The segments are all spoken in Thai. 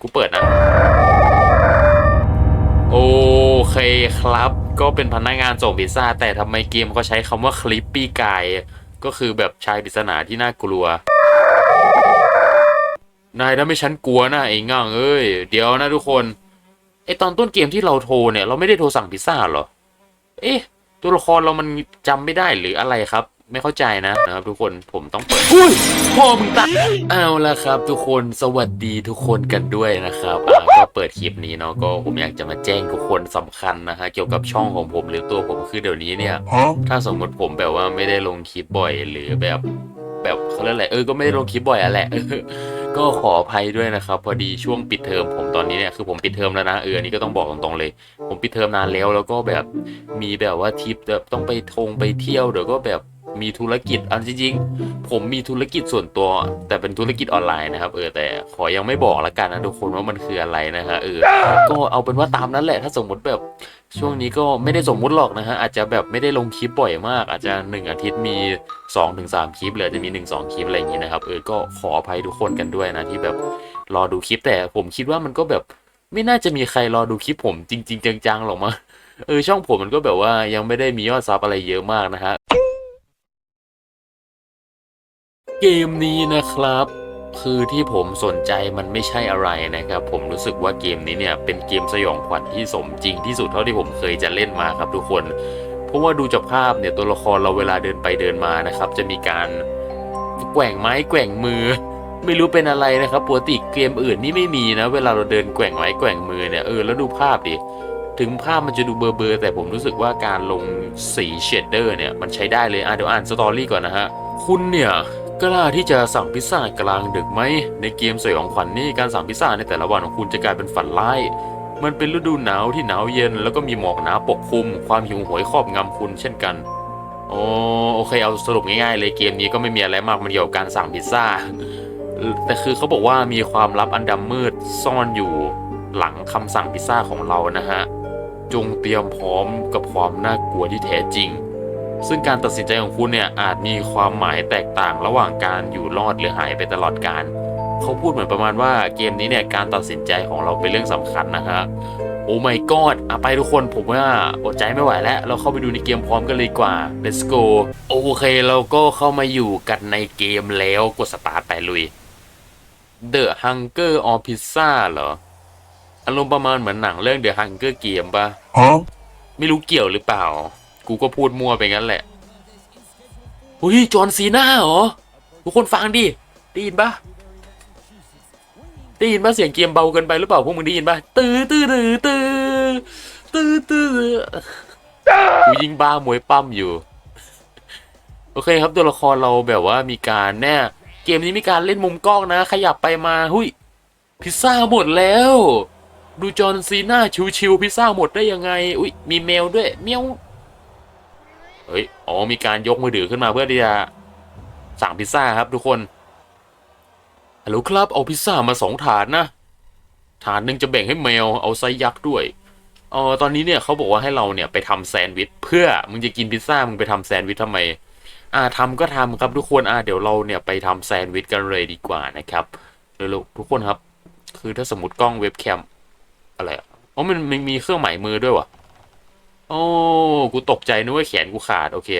กูเปิดนะ โอเคครับ ก็เป็นพนักงานส่งพิซซ่า แต่ทำไมเกมเขาใช้คำว่าคลิปปี้กาย ก็คือแบบชายปริศนาที่น่ากลัว นายทำให้ฉันกลัวนะไอ้ง่างเอ้ย เดี๋ยวนะทุกคนไอตอนต้นเกมที่เราโทรเนี่ย เราไม่ได้โทรสั่งพิซซ่าหรอ เอ๊ะ ตัวละครเรามันจำไม่ได้หรืออะไรครับ ไม่เข้าใจนะนะครับทุกคนผมต้องเปิดอุ้ยพ่อมึงตายเอาละครับ ทุกคนสวัสดีทุกคนกันด้วยนะครับอ่าก็เปิดคลิปนี้เนาะก็ผมอยากจะมาแจ้งทุกคนสำคัญนะฮะเกี่ยวกับช่องของผมหรือตัวผมคือเดี๋ยวนี้เนี่ย Huh? ถ้าสมมติผมแบบว่าไม่ได้ลงคลิปบ่อยหรือแบบแบบเขาเรียกอะไรเออก็ไม่ได้ลงคลิปบ่อยอะแหละเออก็ขออภัยด้วยนะครับ พอดีช่วงปิดเทอมผมตอนนี้เนี่ยคือผมปิดเทอมแล้วนะเอออันนี้ก็ต้องบอกตรงๆเลย ผมปิดเทอมนานแล้วแล้วก็แบบมีแบบว่าทริปแบบต้องไปทงไปเที่ยวเดี๋ยวก็แบบ มีธุรกิจอันจริงๆ ผมมีธุรกิจส่วนตัว แต่เป็นธุรกิจออนไลน์นะครับเออแต่ขอยังไม่บอกละกันนะทุกคนว่ามันคืออะไรนะฮะเออก็เอาเป็นว่าตามนั้นแหละ ถ้าสมมติแบบช่วงนี้ก็ไม่ได้สมมุติหรอกนะฮะอาจจะแบบไม่ได้ลงคลิปบ่อยมาก อาจจะหนึ่งอาทิตย์มี2อถึงสคลิปหรือจะมี1นสองคลิปอะไรอย่างนี้นะครับเออก็ขออภัยทุกคนกันด้วยนะที่แบบรอดูคลิปแต่ผมคิดว่ามันก็แบบไม่น่าจะมีใครรอดูคลิปผมจริง ๆ จังๆหรอกมั้งเออช่องผมมันก็แบบว่ายังไม่ได้มียอดซับอะไรเยอะมากนะฮะ เกมนี้นะครับ คือที่ผมสนใจมันไม่ใช่อะไรนะครับ ผมรู้สึกว่าเกมนี้เนี่ยเป็นเกมสยองขวัญที่สมจริงที่สุดเท่าที่ผมเคยจะเล่นมาครับทุกคน เพราะว่าดูจากภาพเนี่ยตัวละครเราเวลาเดินไปเดินมานะครับ จะมีการแกว่งไม้แกว่งมือ ไม่รู้เป็นอะไรนะครับปกติเกมอื่นนี่ไม่มีนะ เวลาเราเดินแกว่งไม้แกว่งมือเนี่ยเออแล้วดูภาพดิถึงภาพมันจะดูเบลอๆแต่ผมรู้สึกว่าการลงสีเชดเดอร์เนี่ยมันใช้ได้เลยอะเดี๋ยวอ่านสตอรี่ก่อนนะฮะ คุณเนี่ย กล้าที่จะสั่งพิซซ่ากลางดึกไหม ในเกมสยองขวัญนี่การสั่งพิซซ่าในแต่ละวันของคุณจะกลายเป็นฝันร้าย มันเป็นฤดูหนาวที่หนาวเย็น แล้วก็มีหมอกหนาปกคลุม ความหิวโหยครอบงำคุณเช่นกันโอโอเคเอาสรุปง่ายๆเลยเกมนี้ก็ไม่มีอะไรมากมันเกี่ยวกับการสั่งพิซซ่า แต่คือเขาบอกว่ามีความลับอันดำมืดซ่อนอยู่หลังคำสั่งพิซซ่าของเรานะฮะ จงเตรียมพร้อมกับความน่ากลัวที่แท้จริง ซึ่งการตัดสินใจของคุณเนี่ยอาจมีความหมายแตกต่างระหว่างการอยู่รอดหรือหายไปตลอดการเขาพูดเหมือนประมาณว่าเกมนี้เนี่ยการตัดสินใจของเราเป็นเรื่องสำคัญนะฮะโอ้ my god อะไปทุกคนผมว่าอดใจไม่ไหวแล้ว เราเข้าไปดูในเกมพร้อมกันเลยดีกว่า let's go โอเคเราก็เข้ามาอยู่กันในเกมแล้วกดสตาร์ทไปลุย The Hunger or Pizza เหรอ อารมณ์ประมาณเหมือนหนังเรื่อง The Hunger Game ปะ Huh? ไม่รู้เกี่ยวหรือเปล่า กูก็พูดมั่วไปงั้นแหละอุ้ยจอห์นซีน่าเหรอ ทุกคนฟังดิได้ยินปะได้ยินปะเสียงเกมเบาเกินไปหรือเปล่าพวกมึงได้ยินปะตื้อตื้อตื้อตื้อตื้อตื้อกูยิงบ้ามวยปั้มอยู่ โอเคครับตัวละครเราแบบว่ามีการแน่เกมนี้มีการเล่นมุมกล้องนะ ขยับไปมาหุยพิซซ่าหมดแล้ว ดูจอห์นซีน่าชิวๆพิซซ่าหมดได้ยังไง อุ้ยมีแมวด้วยเมียว เฮ้ย อ๋อ มีการยกมือถือขึ้นมาเพื่อที่จะสั่งพิซซ่าครับทุกคนฮัลโหลครับ เอาพิซซ่ามาสองถาดนะ ถาดหนึ่งจะแบ่งให้แมว เอาไซยักษ์ด้วยเออตอนนี้เนี่ยเขาบอกว่าให้เราเนี่ยไปทำแซนด์วิชเพื่อมึงจะกินพิซซ่ามึงไปทำแซนด์วิชทำไม อ่าทำก็ทำครับทุกคนอ่าเดี๋ยวเราเนี่ยไปทำแซนด์วิชกันเลยดีกว่านะครับเร็วๆทุกคนครับ คือถ้าสมมติกล้องเว็บแคมอะไรอ๋อมันมีเครื่องหมายมือด้วยวะ โอ้กูตกใจนึกว่าแขนกูขาดโอเค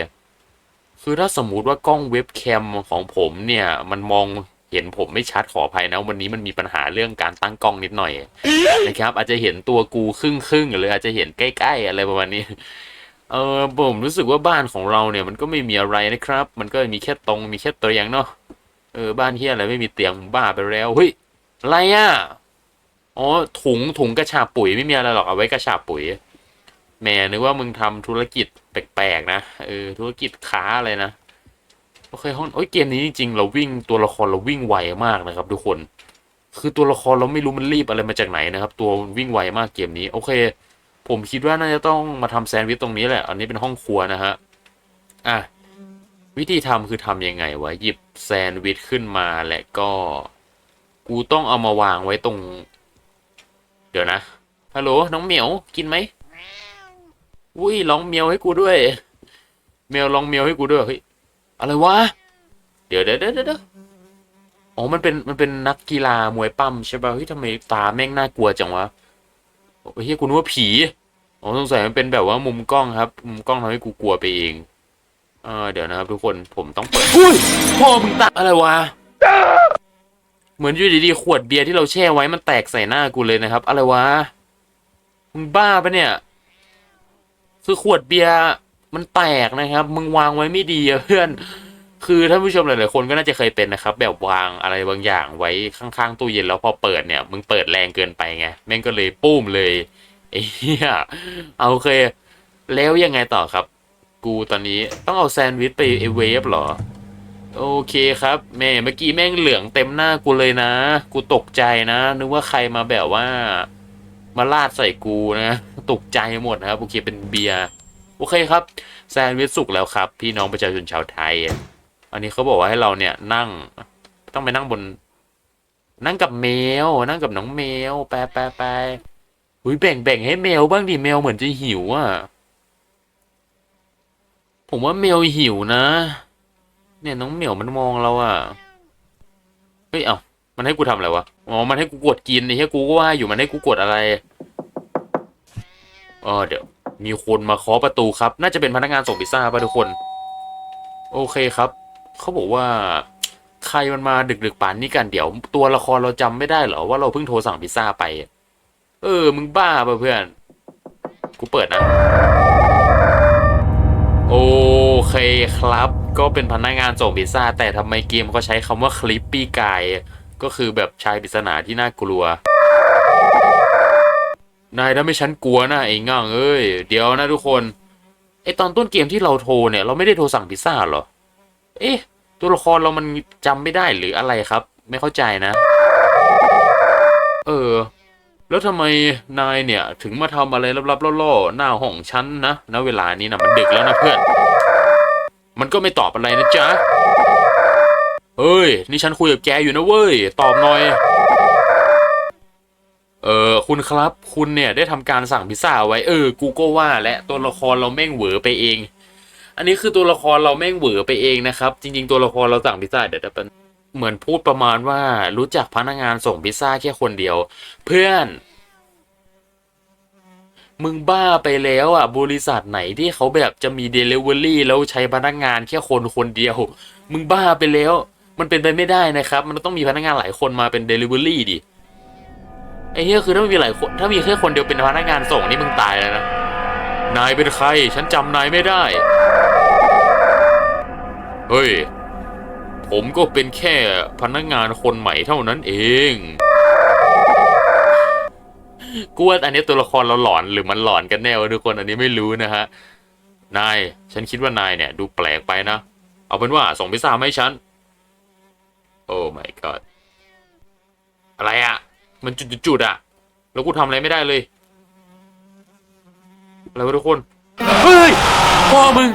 คือถ้าสมมุติว่ากล้องเว็บแคมของผมเนี่ย มันมองเห็นผมไม่ชัดขออภัยนะ วันนี้มันมีปัญหาเรื่องการตั้งกล้องนิดหน่อยนะครับ อาจจะเห็นตัวกูครึ่งครึ่งๆหรืออาจจะเห็นใกล้ ๆ อะไรประมาณนี้ เออผมรู้สึกว่าบ้านของเราเนี่ย มันก็ไม่มีอะไรนะครับ มันก็มีแค่ตรงมีแค่เตียงเนาะเออบ้านที่อะไรไม่มีเตียงบ้าไปแล้วเฮ้ยอะไรอะอ๋อถุงถุงกระชาปุ๋ยไม่มีอะไรหรอกเอาไว้กระชาปุ๋ย แหม่นึกว่ามึงทำธุรกิจแปลกๆนะเออธุรกิจค้าอะไรนะโอเคห้องโอ้ยเกมนี้จริงๆเราวิ่งตัวละครเราวิ่งไวมากนะครับ ทุกคน คือตัวละครเราไม่รู้มันรีบอะไรมาจากไหนนะครับ ตัววิ่งไวมากเกมนี้ โอเค ผมคิดว่าน่าจะต้องมาทำแซนด์วิชตรงนี้แหละ อันนี้เป็นห้องครัวนะฮะอะวิธีทำคือทำยังไงวะหยิบแซนด์วิชขึ้นมาและก็ กูต้องเอามาวางไว้ตรง เดี๋ยวนะฮัลโหลน้องเหมียวกินไหม อุ้ยร้องเมียวให้กูด้วย เมียวร้องเมียวให้กูด้วยเฮ้ยอะไรวะเดี๋ยวเดี๋ยวเดี๋ยวเดี๋ยวอ๋อ๋อมันเป็นมันเป็นนักกีฬามวยปั้มใช่ป่ะเฮ้ยทำไมตาแม่งน่ากลัวจังวะเฮียกูนึกว่าผีอ๋อสงสัยมันเป็นแบบว่ามุมกล้องครับ มุมกล้องทำให้กูกลัวไปเองเออเดี๋ยวนะครับทุกคนผมต้องเปิดอุ้ยพ่อมึงตาอะไรวะเหมือนอยู่ดีๆขวดเบียร์ที่เราแช่ไว้มันแตกใส่หน้ากูเลยนะครับ อะไรวะมึงบ้าปะเนี่ย คือขวดเบียร์มันแตกนะครับ มึงวางไว้ไม่ดีเพื่อน คือท่านผู้ชมหลายๆคนก็น่าจะเคยเป็นนะครับ แบบวางอะไรบางอย่างไว้ข้างๆตู้เย็นแล้วพอเปิดเนี่ย มึงเปิดแรงเกินไปไงแม่งก็เลยปุ้มเลยไอ้เหี้ยเอาโอเค แล้วยังไงต่อครับ กูตอนนี้ต้องเอาแซนด์วิชไปเวฟเหรอ โอเคครับ แม่เมื่อกี้แม่งเหลืองเต็มหน้ากูเลยนะ กูตกใจนะ นึกว่าใครมาแบบว่า มาลาดใส่กูนะตกใจหมดนะครับ โอเคเป็นเบียร์โอเคครับแซนด์วิชสุกแล้วครับ พี่น้องประชาชนชาวไทย อันนี้เขาบอกว่าให้เราเนี่ยนั่งต้องไปนั่งบน นั่งกับแมว นั่งกับน้องแมวไปไปไปอุ้ยแบ่งแบ่งให้แมวบ้างดิแมวเหมือนจะหิวอะผมว่าแมวหิวนะ เนี่ยน้องเหมียวมันมองเราอะเฮ้ยเอ้า มันให้กูทำอะไรวะ อ๋อ มันให้กูกดกินไอ้เหี้ยกูก็ว่าอยู่มันให้กูกดอะไรอ๋อเดี๋ยว มีคนมาเคาะประตูครับ น่าจะเป็นพนักงานส่งพิซซ่าป่ะทุกคน โอเคครับ เขาบอกว่า ใครมันมาดึกๆป่านนี้กันเดี๋ยว ตัวละครเราจำไม่ได้เหรอว่าเราเพิ่งโทรสั่งพิซซ่าไป เออ มึงบ้าป่ะเพื่อน กูเปิดนะ โอเคครับ ก็เป็นพนักงานส่งพิซซ่า แต่ทำไมเกมเขาใช้คำว่าคลิปปี้กาย ก็คือแบบชายปริศนาที่น่ากลัว นายถ้าไม่ฉันกลัวนะไอ้ง่างเอ้ย เดี๋ยวนะทุกคนไอตอนต้นเกมที่เราโทรเนี่ย เราไม่ได้โทรสั่งพิซซ่าหรอ เอ๊ะ ตัวละครเรามันจำไม่ได้หรืออะไรครับ ไม่เข้าใจนะ เออ แล้วทำไมนายเนี่ย ถึงมาทำอะไรลับๆล่อๆหน้าห้องฉันนะณเวลานี้นะมันดึกแล้วนะเพื่อน มันก็ไม่ตอบอะไรนะจ๊ะ เฮ้ย นี่ฉันคุยกับแกอยู่นะเว้ย ตอบหน่อย เออคุณครับ คุณเนี่ยได้ทำการสั่งพิซซ่าไว้ เออ กูก็ว่าและตัวละครเราแม่งเหวอไปเอง อันนี้คือตัวละครเราแม่งเหวอไปเองนะครับ จริง ๆ ตัวละครเราสั่งพิซซ่าเดี๋ยวจะเป็นเหมือนพูดประมาณว่ารู้จักพนักงานส่งพิซซ่าแค่คนเดียว เพื่อน มึงบ้าไปแล้วอะ บริษัทไหนที่เขาแบบจะมี Delivery แล้วใช้พนักงานแค่คนคนเดียว มึงบ้าไปแล้ว มันเป็นไปไม่ได้นะครับ มันต้องมีพนักงานหลายคนมาเป็น Delivery ดิไอ้เหี้ยคือถ้ามีหลายคนถ้ามีแค่คนเดียวเป็นพนักงานส่งนี่มึงตายแล้วนะนายเป็นใคร ฉันจำนายไม่ได้ เฮ้ย ผมก็เป็นแค่พนักงานคนใหม่เท่านั้นเองกูว่าอันนี้ตัวละครเราหลอนหรือมันหลอนกันแน่วะทุกคนอันนี้ไม่รู้นะฮะ นาย ฉันคิดว่านายเนี่ย ดูแปลกไปนะ เอาเป็นว่าส่งพิซซ่าให้ฉัน อ้ my god อะไรอะมันจุดๆๆอะแล้วกูทำอะไรไม่ได้เลย อะไรวะทุกคน เฮ้ยพ่อมึง